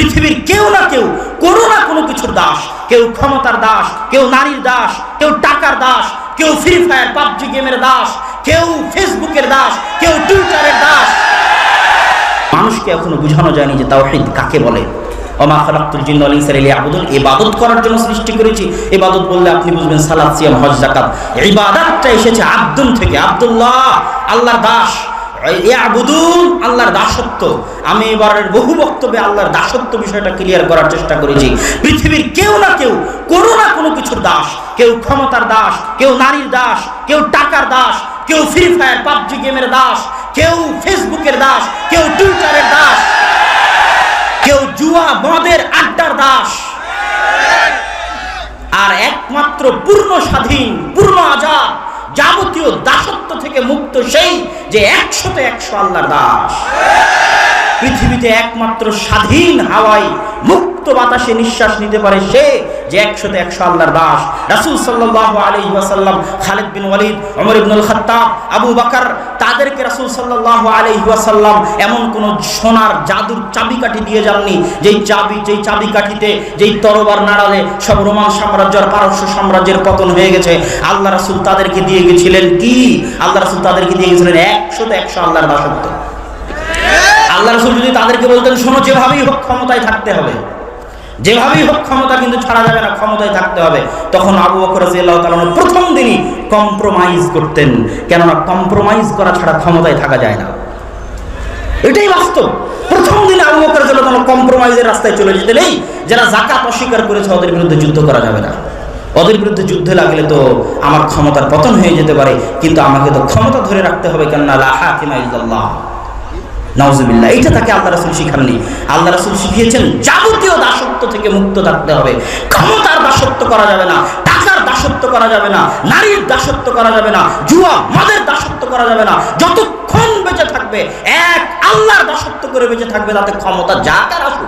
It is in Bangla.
পৃথিবীর কেউ না কেউ, কোনো না কোনো কিছুর দাস। কেউ ক্ষমতার দাস, কেউ নারীর দাস, কেউ টাকার দাস, কেউ ফ্রি ফায়ার পাবজি গেমের দাস, কেউ ফেসবুকের দাস, কেউ টুইটারের দাস। মানুষকে এখনও বোঝানো যায়নি যে তাওহীদ কাকে বলে। ওমা খালাক্তুল জিন্না ইনসা ইল্লা ইয়াবুদুন ইবাদত করার জন্য সৃষ্টি করেছি। ইবাদত বললে আপনি বুঝবেন সালাত, সিয়াম, হজ, যাকাত। ইবাদতটা এসেছে আব্দুন থেকে, আব্দুল্লাহ, আল্লাহর দাস। আল্লাহর দাসত্ব। আমি এবারের বহু বক্তব্যে আল্লাহর দাসত্ব বিষয়টা ক্লিয়ার করার চেষ্টা করেছি। পৃথিবীর কেউ না কেউ, কোনো না কোনো কিছুর দাস। কেউ ক্ষমতার দাস, কেউ নারীর দাস, কেউ টাকার দাস, কেউ ফ্রি ফায়ার পাবজি গেমের দাস, কেউ ফেসবুকের দাস, কেউ টুইটারের দাস, কেউ জুয়া মদের আড্ডার দাস। আর একমাত্র পূর্ণ স্বাধীন, পূর্ণ আজাদ, যাবতীয় দাসত্ব থেকে মুক্ত সেই যে একশোতে একশো আল্লাহর দাস। পৃথিবীতে একমাত্র স্বাধীন হাওয়ায় মুক্ত বাতাসে নিঃশ্বাস নিতে পারে সে যে একশোতে একশো আল্লাহর দাস। রাসূল সাল্লাল্লাহু আলাইহি ওয়াসাল্লাম, খালিদ বিন ওয়ালিদ, ওমর ইবনুল খাত্তাব, আবু বকর, তাদেরকে রাসূল সাল্লাল্লাহু আলাইহি ওয়াসাল্লাম এমন কোন সোনার জাদুর চাবিকাঠি দিয়ে যাননি, যেই চাবি, যেই চাবিকাঠিতে, যেই তরবার নাড়ালে সব রোমান সাম্রাজ্য আর পারস্য সাম্রাজ্যের পতন হয়ে গেছে। আল্লাহ রাসূল তাদেরকে দিয়ে গেছিলেন কি? আল্লাহ রাসুল তাদেরকে দিয়ে গেছিলেন একশোতে একশো আল্লাহর দাসত্ব। আল্লাহ রসুল যদি তাদেরকে বলতেন, শোনো, যেভাবেই হোক ক্ষমতায় থাকতে হবে। যেভাবেই হোক ক্ষমতা কিন্তু ছাড়া যাবে না, ক্ষমতায় থাকতে হবে। তখন আবু বকর প্রথম দিনই কম্প্রোমাইজ করতেন। কেননা কম্প্রোমাইজ করা ছাড়া ক্ষমতায় থাকা যায় না। এটাই বাস্তব। প্রথম দিন আবু বকর কম্প্রোমাইজের রাস্তায় চলে যেতেন। এই যারা জাকাত অস্বীকার করেছে, ওদের বিরুদ্ধে যুদ্ধ করা যাবে না। ওদের বিরুদ্ধে যুদ্ধে লাগলে তো আমার ক্ষমতার পতন হয়ে যেতে পারে। কিন্তু আমাকে তো ক্ষমতা ধরে রাখতে হবে। কেননা লা হাকিমা ইল্লাল্লাহ। নাউজুবিল্লাহ এটা তাকে আল্লাহ রাসূল শিখাননি। আল্লাহ রাসূল শিখিয়েছেন, যাবতীয় দাসত্ব থেকে মুক্ত থাকতে হবে। ক্ষমতার দাসত্ব করা যাবে না, টাকার দাসত্ব করা যাবে না, নারীর দাসত্ব করা যাবে না জুয়া মদের দাসত্ব করা যাবে না। যতক্ষণ বেঁচে থাকবে, এক আল্লাহর দাসত্ব করে বেঁচে থাকবে, তাতে ক্ষমতা যা আসুক